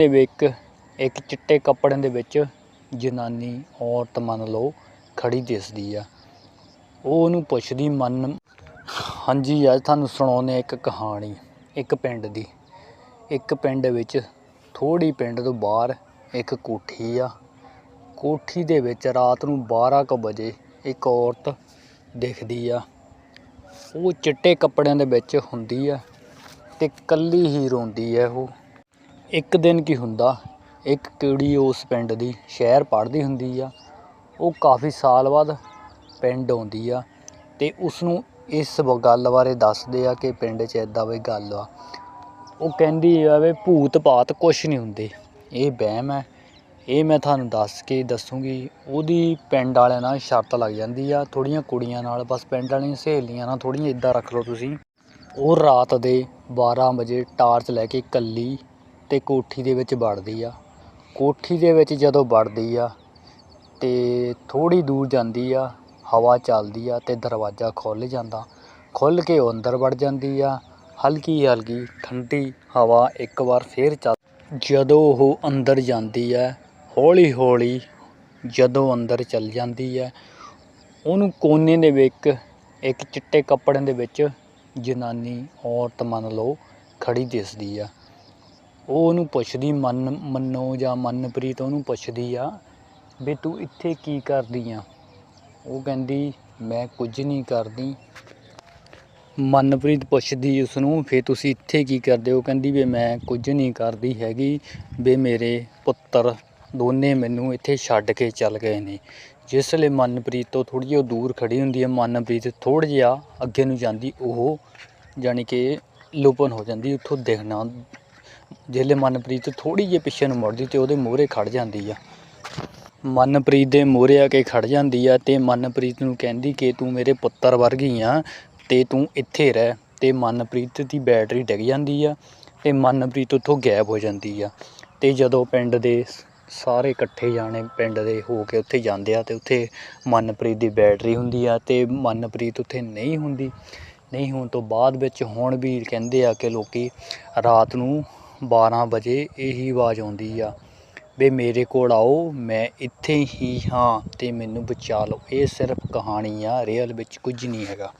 ਦੇ ਵਿੱਚ ਇੱਕ ਚਿੱਟੇ ਕੱਪੜਿਆਂ ਦੇ ਵਿੱਚ ਜਨਾਨੀ ਔਰਤ ਮੰਨ ਲਓ ਖੜੀ ਦਿਸਦੀ ਆ। ਉਹ ਉਹਨੂੰ ਪੁੱਛਦੀ ਮਨ, ਹਾਂਜੀ ਅੱਜ ਤੁਹਾਨੂੰ ਸੁਣਾਉਂਦੇ ਹਾਂ ਇੱਕ ਕਹਾਣੀ, ਇੱਕ ਪਿੰਡ ਦੀ। ਇੱਕ ਪਿੰਡ ਵਿੱਚ ਥੋੜੀ ਪਿੰਡ ਤੋਂ ਬਾਹਰ ਇੱਕ ਕੋਠੀ ਆ। ਕੋਠੀ ਦੇ ਵਿੱਚ ਰਾਤ ਨੂੰ 12 ਕੁ ਵਜੇ ਇੱਕ ਔਰਤ ਦਿਖਦੀ ਆ। ਉਹ ਚਿੱਟੇ ਕੱਪੜਿਆਂ ਦੇ ਵਿੱਚ ਹੁੰਦੀ ਆ ਤੇ ਕੱਲੀ ਹੀ ਰੋਂਦੀ ਹੈ ਉਹ। ਇੱਕ ਦਿਨ ਕੀ ਹੁੰਦਾ, ਇੱਕ ਕੁੜੀ ਉਸ ਪਿੰਡ ਦੀ ਸ਼ਹਿਰ ਪੜ੍ਹਦੀ ਹੁੰਦੀ ਆ, ਉਹ ਕਾਫੀ ਸਾਲ ਬਾਅਦ ਪਿੰਡ ਆਉਂਦੀ ਆ ਅਤੇ ਉਸਨੂੰ ਇਸ ਬ- ਗੱਲ ਬਾਰੇ ਦੱਸਦੇ ਆ ਕਿ ਪਿੰਡ 'ਚ ਇੱਦਾਂ ਵੀ ਗੱਲ ਆ। ਉਹ ਕਹਿੰਦੀ ਆ ਵੀ ਭੂਤ ਭਾਤ ਕੁਛ ਨਹੀਂ ਹੁੰਦੇ, ਇਹ ਵਹਿਮ ਹੈ। ਇਹ ਮੈਂ ਤੁਹਾਨੂੰ ਦੱਸ ਕੇ ਦੱਸੂਗੀ, ਉਹਦੀ ਪਿੰਡ ਵਾਲਿਆਂ ਨਾਲ ਸ਼ਰਤ ਲੱਗ ਜਾਂਦੀ ਆ, ਥੋੜ੍ਹੀਆਂ ਕੁੜੀਆਂ ਨਾਲ, ਬਸ ਪਿੰਡ ਵਾਲੀਆਂ ਸਹੇਲੀਆਂ ਨਾਲ ਥੋੜ੍ਹੀਆਂ ਇਦਾਂ ਰੱਖ ਲਓ ਤੁਸੀਂ। ਉਹ ਰਾਤ ਦੇ 12 ਵਜੇ ਟਾਰਚ ਲੈ ਕੇ ਇਕੱਲੀ ਤੇ ਕੋਠੀ ਦੇ ਵਿੱਚ ਵੜਦੀ ਆ। ਕੋਠੀ ਦੇ ਵਿੱਚ ਜਦੋਂ ਵੜਦੀ ਆ ਤੇ ਥੋੜੀ ਦੂਰ ਜਾਂਦੀ ਆ, ਹਵਾ ਚੱਲਦੀ ਆ ਤੇ ਦਰਵਾਜ਼ਾ ਖੁੱਲ ਜਾਂਦਾ। ਖੁੱਲ ਕੇ ਉਹ ਅੰਦਰ ਵੜ ਜਾਂਦੀ ਆ, ਹਲਕੀ ਹਲਕੀ ਠੰਡੀ ਹਵਾ ਇੱਕ ਵਾਰ ਫੇਰ ਚੱਲ ਜਦੋਂ ਉਹ ਅੰਦਰ ਜਾਂਦੀ ਹੈ ਹੌਲੀ ਹੌਲੀ ਜਦੋਂ ਅੰਦਰ ਚੱਲ ਜਾਂਦੀ ਹੈ ਉਹਨੂੰ ਕੋਨੇ ਦੇ ਵਿੱਚ, ਇੱਕ ਚਿੱਟੇ ਕੱਪੜੇ ਦੇ ਵਿੱਚ ਜਨਾਨੀ ਔਰਤ ਮੰਨ ਲਓ ਖੜੀ ਦਿਸਦੀ ਆ। ਉਹ ਉਹਨੂੰ ਪੁੱਛਦੀ ਮਨ, ਮੰਨੋ ਜਾਂ ਮਨਪ੍ਰੀਤ ਉਹਨੂੰ ਪੁੱਛਦੀ ਆ ਵੀ ਤੂੰ ਇੱਥੇ ਕੀ ਕਰਦੀ ਆ? ਉਹ ਕਹਿੰਦੀ, ਮੈਂ ਕੁਝ ਨਹੀਂ ਕਰਦੀ। ਮਨਪ੍ਰੀਤ ਪੁੱਛਦੀ ਉਸ ਨੂੰ ਫੇ ਤੁਸੀਂ ਇੱਥੇ ਕੀ ਕਰਦੇ ਹੋ? ਕਹਿੰਦੀ ਵੀ ਮੈਂ ਕੁਝ ਨਹੀਂ ਕਰਦੀ ਹੈਗੀ। ਵੀ ਮੇਰੇ ਪੁੱਤਰ ਦੋਨੇ ਮੈਨੂੰ ਇੱਥੇ ਛੱਡ ਕੇ ਚੱਲ ਗਏ ਨੇ। ਜਿਸ ਲਈ ਮਨਪ੍ਰੀਤ ਤੋਂ ਥੋੜੀ ਜਿਹੀ ਦੂਰ ਖੜੀ ਹੁੰਦੀ ਹੈ ਮਨਪ੍ਰੀਤ ਥੋੜ੍ਹਾ ਜਿਹਾ ਅੱਗੇ ਨੂੰ ਜਾਂਦੀ, ਉਹ ਜਾਣੀ ਕਿ ਲੁਪਨ ਹੋ ਜਾਂਦੀ, ਉੱਥੋਂ ਦੇਖਣਾ ਜਿਹੜੇ ਮਨਪ੍ਰੀਤ ਥੋੜੀ ਜਿਹੀ ਪਿੱਛੇ ਨੂੰ ਮੁੜਦੀ ਤੇ ਉਹਦੇ ਮੂਹਰੇ ਖੜ ਜਾਂਦੀ ਆ। ਮਨਪ੍ਰੀਤ ਦੇ ਮੋਹਰੇ ਆ ਕੇ ਖੜ ਜਾਂਦੀ ਆ ਤੇ ਮਨਪ੍ਰੀਤ ਨੂੰ ਕਹਿੰਦੀ ਕਿ ਤੂੰ ਮੇਰੇ ਪੁੱਤਰ ਵਰਗੀ ਆ ਤੇ ਤੂੰ ਇੱਥੇ ਰਹਿ ਤੇ ਮਨਪ੍ਰੀਤ ਦੀ ਬੈਟਰੀ ਡਿੱਗ ਜਾਂਦੀ ਆ ਤੇ ਮਨਪ੍ਰੀਤ ਉੱਥੋਂ ਗਾਇਬ ਹੋ ਜਾਂਦੀ ਆ। ਤੇ ਜਦੋਂ ਪਿੰਡ ਦੇ ਸਾਰੇ ਇਕੱਠੇ ਜਾਣੇ ਪਿੰਡ ਦੇ ਹੋ ਕੇ ਉੱਥੇ ਜਾਂਦੇ ਆ ਤੇ ਉੱਥੇ ਮਨਪ੍ਰੀਤ ਦੀ ਬੈਟਰੀ ਹੁੰਦੀ ਆ ਤੇ ਮਨਪ੍ਰੀਤ ਉੱਥੇ ਨਹੀਂ ਹੁੰਦੀ। ਨਹੀਂ ਹੋਣ ਤੋਂ ਬਾਅਦ ਵਿੱਚ ਹੁਣ ਵੀ ਕਹਿੰਦੇ ਆ ਕਿ ਲੋਕੀ ਰਾਤ ਨੂੰ 12 ਵਜੇ ਇਹੀ ਆਵਾਜ਼ ਆਉਂਦੀ ਆ ਵੀ ਮੇਰੇ ਕੋਲ ਆਓ, ਮੈਂ ਇੱਥੇ ਹੀ ਹਾਂ ਅਤੇ ਮੈਨੂੰ ਬਚਾ ਲਓ। ਇਹ ਸਿਰਫ ਕਹਾਣੀ ਆ ਰੀਅਲ ਵਿੱਚ ਕੁਝ ਨਹੀਂ ਹੈਗਾ।